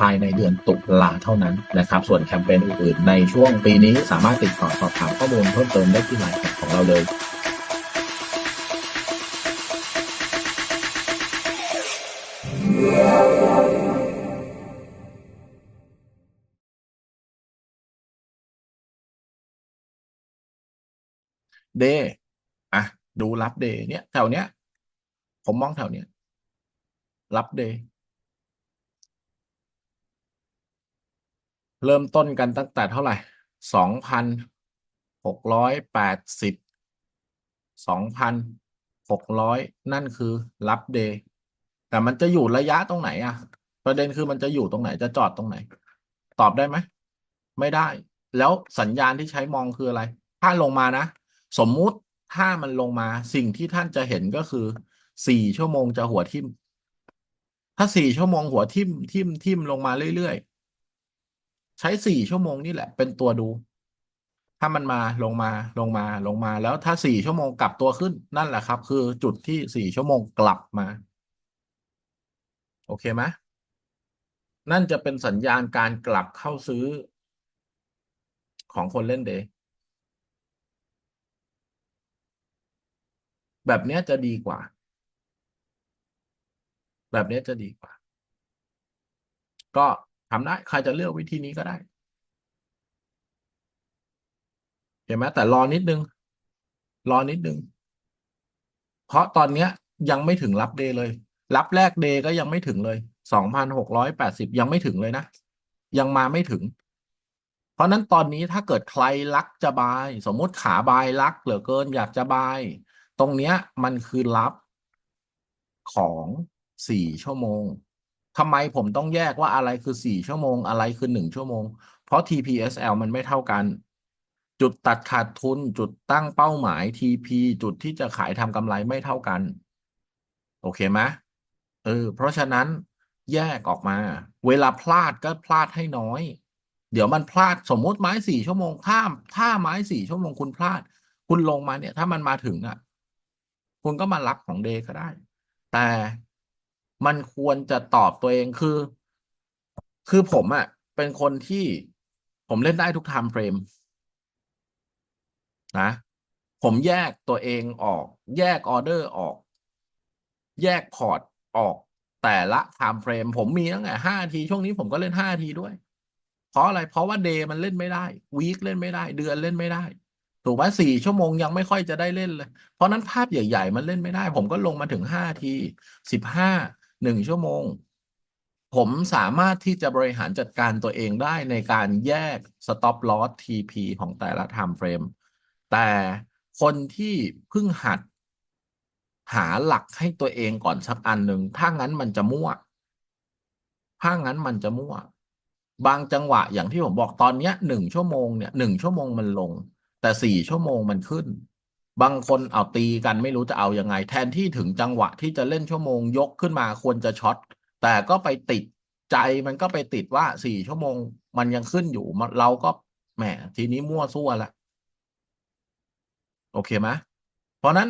ภายในเดือนตุลาเท่านั้นนะครับส่วนแคมเปญอื่นๆ ในช่วงปีนี้สามารถติดต่อสอบถามข้อมูลเพิ่มเติมได้ที่ไลน์ของเราเลยเดย์อะ ดูรับเดย์เนี่ย แถวเนี้ย ผมมองแถวเนี้ย รับเดย์ เริ่มต้นกันตั้งแต่เท่าไหร่สองพันหกร้อยแปดสิบสองพันหกร้อยนั่นคือรับเดย์แต่มันจะอยู่ระยะตรงไหนอะประเด็นคือมันจะอยู่ตรงไหนจะจอดตรงไหน ตอบได้ไหม ไม่ได้ แล้วสัญญาณที่ใช้มองคืออะไร ถ้าลงมานะ สมมุติถ้ามันลงมาสิ่งที่ท่านจะเห็นก็คือสี่ชั่วโมงจะหัวทิ่ม ถ้าสี่ชั่วโมงหัวทิ่มทิ่มทิ่มลงมาเรื่อยๆ ใช้สี่ชั่วโมงนี่แหละ เป็นตัวดู ถ้ามันมาลงมาลงมาลงมาแล้วถ้าสี่ชั่วโมงกลับตัวขึ้นนั่นแหละครับ คือจุดที่สี่ชั่วโมงกลับมา โอเคไหมนั่นจะเป็นสัญญาณการกลับเข้าซื้อ ของคนเล่นเดย์แบบนี้จะดีกว่า แบบนี้จะดีกว่า ก็ ทำได้ใครจะเลือกวิธีนี้ก็ได้เห็นไหมแต่รอนิดนึง รอนิดนึง เพราะตอนเนี้ยยังไม่ถึงรับเดย์เลย รับแรกเดย์ก็ยังไม่ถึงเลยสองพันหกร้อยแปดสิบยังไม่ถึงเลยนะ ยังมาไม่ถึง เพราะนั้นตอนนี้ถ้าเกิดใครลักจะบาย สมมติขาบายลักเหลือเกินอยากจะบาย ตรงเนี้ยมันคือรับของสี่ชั่วโมง ทำไมผมต้องแยกว่าอะไรคือสี่ชั่วโมง อะไรคือหนึ่งชั่วโมง เพราะ TPSL มันไม่เท่ากัน จุดตัดขาดทุน จุดตั้งเป้าหมาย TP จุดที่จะขายทำกำไรไม่เท่ากัน โอเคไหมเออ เพราะฉะนั้นแยกออกมา เวลาพลาดก็พลาดให้น้อย เดี๋ยวมันพลาดสมมติไม้สี่ชั่วโมงถ้าถ้าไม้สี่ชั่วโมงคุณพลาด คุณลงมาเนี่ย ถ้ามันมาถึงอะ คุณก็มารับของเดก็ได้ แต่ มันควรจะตอบตัวเองคือ คือผมอะ่ะ เป็นคนที่ผมเล่นได้ทุกไทม์เฟรมนะ ผมแยกตัวเองออก แยกออเดอร์ออก แยกพอร์ตออก แต่ละไทม์เฟรมผมมีตั้งแต่ห้าที ช่วงนี้ผมก็เล่นห้าทีด้วย เพราะอะไรเพราะว่าเดย์มันเล่นไม่ได้วีคเล่นไม่ได้ เดือนเล่นไม่ได้ถูกไหมสี่ชั่วโมงยังไม่ค่อยจะได้เล่นเลย เพราะนั้นภาพใหญ่ ๆ มันเล่นไม่ได้ ผมก็ลงมาถึงห้าทีสิบห้า หนึ่งชั่วโมง ผมสามารถที่จะบริหารจัดการตัวเองได้ในการแยก stop loss TP ของแต่ละ time frame แต่คนที่เพิ่งหัด หาหลักให้ตัวเองก่อนสักอันหนึ่งถ้างั้นมันจะมั่ว ถ้างั้นมันจะมั่ว บางจังหวะอย่างที่ผมบอกตอนเนี้ยหนึ่งชั่วโมงเนี่ยหนึ่งชั่วโมงมันลง แต่สี่ชั่วโมงมันขึ้น บางคนเอาตีกันไม่รู้จะเอายังไง แทนที่ถึงจังหวะที่จะเล่นชั่วโมงยกขึ้นมาควรจะช็อตแต่ก็ไปติดใจมันก็ไปติดว่าสี่ชั่วโมงมันยังขึ้นอยู่เราก็แหมทีนี้มั่วซั่วละโอเคไหมเพราะนั้น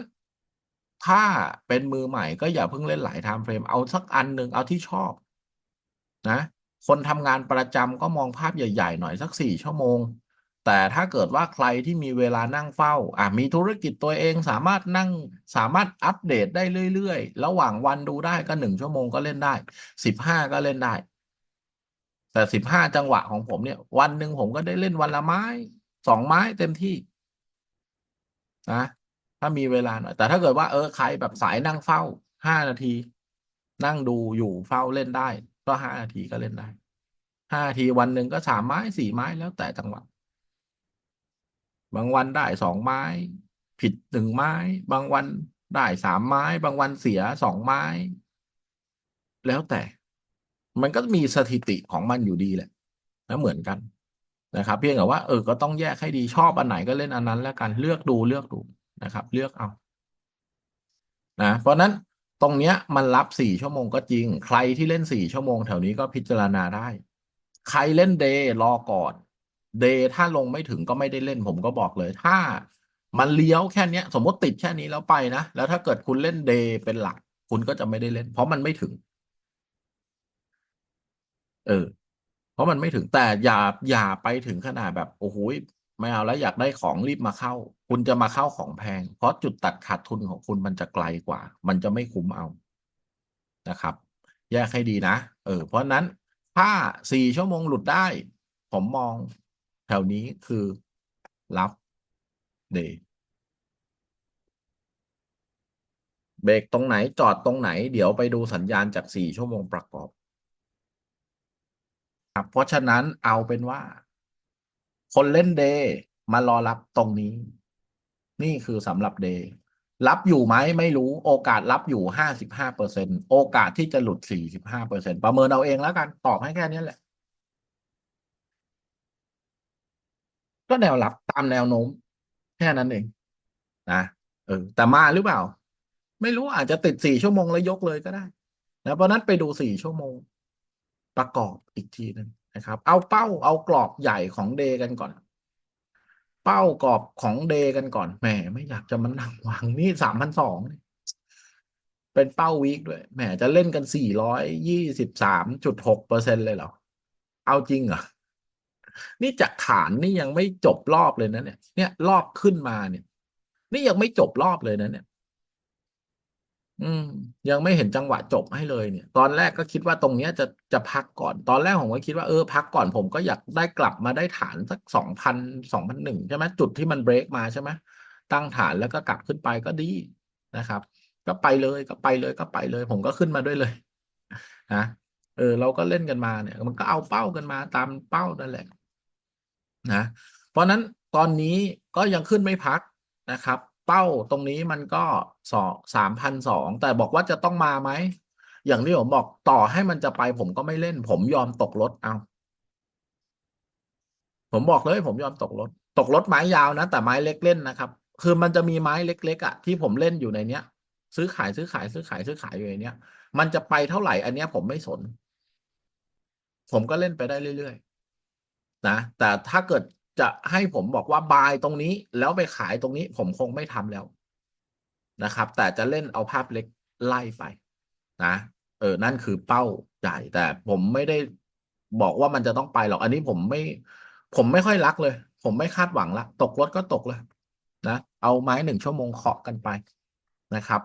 ถ้าเป็นมือใหม่ก็อย่าเพิ่งเล่นหลายไทม์เฟรมเอาสักอันหนึ่งเอาที่ชอบ นะ คนทำงานประจำก็มองภาพใหญ่ ๆ หน่อยสักสี่ชั่วโมง แต่ถ้าเกิดว่าใครที่มีเวลานั่งเฝ้าอะมีธุรกิจตัวเองสามารถนั่งสามารถอัปเดตได้เรื่อยๆ ระหว่างวันดูได้ก็หนึ่งชั่วโมงก็เล่นได้สิบห้าก็เล่นได้ แต่สิบห้าจังหวะของผมเนี่ย วันหนึ่งผมก็ได้เล่นวันละไม้สองไม้เต็มที่นะถ้ามีเวลาหน่อยแต่ถ้าเกิดว่าเออใครแบบสายนั่งเฝ้าห้านาที นั่งดูอยู่เฝ้าเล่นได้ ก็ห้านาทีก็เล่นได้ห้านาทีวันหนึ่งก็สามไม้สี่ไม้แล้วแต่จังหวะ บางวันได้สองไม้ ผิดหนึ่งไม้ บางวันได้สามไม้ บางวันเสียสองไม้ แล้วแต่มันก็มีสถิติของมันอยู่ดีแหละแล้วเหมือนกันนะครับ เพียงแต่ว่าเออก็ต้องแยกให้ดีชอบอันไหนก็เล่นอันนั้นแล้วกันเลือกดูเลือกดูนะครับ เลือกเอานะเพราะฉะนั้นตรงเนี้ยมันรับสี่ชั่วโมงก็จริง ใครที่เล่นสี่ชั่วโมงแถวนี้ก็พิจารณาได้ ใครเล่นเดย์รอก่อน เดย์ถ้าลงไม่ถึงก็ไม่ได้เล่นผมก็บอกเลย ถ้ามันเลี้ยวแค่เนี้ย สมมติติดแค่นี้แล้วไปนะ แล้วถ้าเกิดคุณเล่นเดย์เป็นหลัก คุณก็จะไม่ได้เล่น เพราะมันไม่ถึง เออ เพราะมันไม่ถึงแต่อย่าอย่าไปถึงขนาดแบบโอ้โหไม่เอาแล้วอยากได้ของรีบมาเข้า คุณจะมาเข้าของแพง เพราะจุดตัดขาดทุนของคุณมันจะไกลกว่า มันจะไม่คุ้มเอานะครับ แยกให้ดีนะ เออ เพราะฉะนั้นถ้าสี่ชั่วโมงหลุดได้ ผมมอง แถวนี้คือรับเดย์เบรกตรงไหนจอดตรงไหน เดี๋ยวไปดูสัญญาณจากสี่ชั่วโมงประกอบครับเพราะฉะนั้นเอาเป็นว่า คนเล่นเดย์มารอรับตรงนี้ นี่คือสำหรับเดย์รับอยู่ไหมไม่รู้โอกาสรับอยู่ห้าสิบห้าเปอร์เซ็นโอกาสที่จะหลุดสี่สิบห้าเปอร์เซ็นประเมินเอาเองแล้วกันตอบให้แค่นี้แหละ ก็แนวรับตามแนวโน้ม แค่นั้นเองนะเออแต่มาหรือเปล่า ไม่รู้อาจจะติดสี่ชั่วโมงแล้วยกเลยก็ได้นะเพราะนั้นไปดูสี่ชั่วโมง ประกอบอีกทีหนึงนะครับ เอาเป้าเอากรอบใหญ่ของเดย์กันก่อน เป้ากรอบของเดย์กันก่อนแหมไม่อยากจะมันหนังวางนี่สามพันสองเป็นเป้าวีคด้วยแหมจะเล่นกันสี่ร้อยยี่สิบสามจุดหกเปอร์เซ็นเลยเหรอ เอาจริงเหรอ นี่จากฐานนี่ยังไม่จบรอบเลยนะเนี่ย เนี่ยรอบขึ้นมาเนี่ย นี่ยังไม่จบรอบเลยนะเนี่ย อืม ยังไม่เห็นจังหวะจบให้เลยเนี่ย ตอนแรกก็คิดว่าตรงเนี้ยจะจะพักก่อน ตอนแรกผมก็คิดว่าเออพักก่อนผมก็อยากได้กลับมาได้ฐานสักสองพันสองพันหนึ่งใช่ไหมจุดที่มันเบรกมาใช่ไหมตั้งฐานแล้วก็กลับขึ้นไปก็ดีนะครับ ก็ไปเลยก็ไปเลยก็ไปเลย ผมก็ขึ้นมาด้วยเลยนะเออเราก็เล่นกันมาเนี่ย มันก็เอาเป้ากันมาตามเป้านั่นแหละ นะเพราะนั้นตอนนี้ก็ยังขึ้นไม่พักนะครับ เป้าตรงนี้มันก็สองสามพันสองแต่บอกว่าจะต้องมาไหม อย่างที่ผมบอกต่อให้มันจะไปผมก็ไม่เล่น ผมยอมตกรถเอาผมบอกเลยผมยอมตกรถ ตกรถไม้ยาวนะ แต่ไม้เล็กเล่นนะครับ คือมันจะมีไม้เล็กๆอะที่ผมเล่นอยู่ในเนี้ย ซื้อขายซื้อขายซื้อขายซื้อขายอยู่ในเนี้ย มันจะไปเท่าไหร่อันเนี้ยผมไม่สน ผมก็เล่นไปได้เรื่อยๆ นะ แต่ถ้าเกิดจะให้ผมบอกว่าบายตรงนี้ แล้วไปขายตรงนี้ ผมคงไม่ทำแล้วนะครับ แต่จะเล่นเอาภาพเล็กไล่ไป นะเออนั่นคือเป้าใหญ่แต่ผมไม่ได้บอกว่ามันจะต้องไปหรอก อันนี้ผมไม่ ผมไม่ค่อยรักเลย ผมไม่คาดหวังละ ตกรถก็ตกเลยนะ เอาไม้หนึ่งชั่วโมงเคาะกันไปนะครับ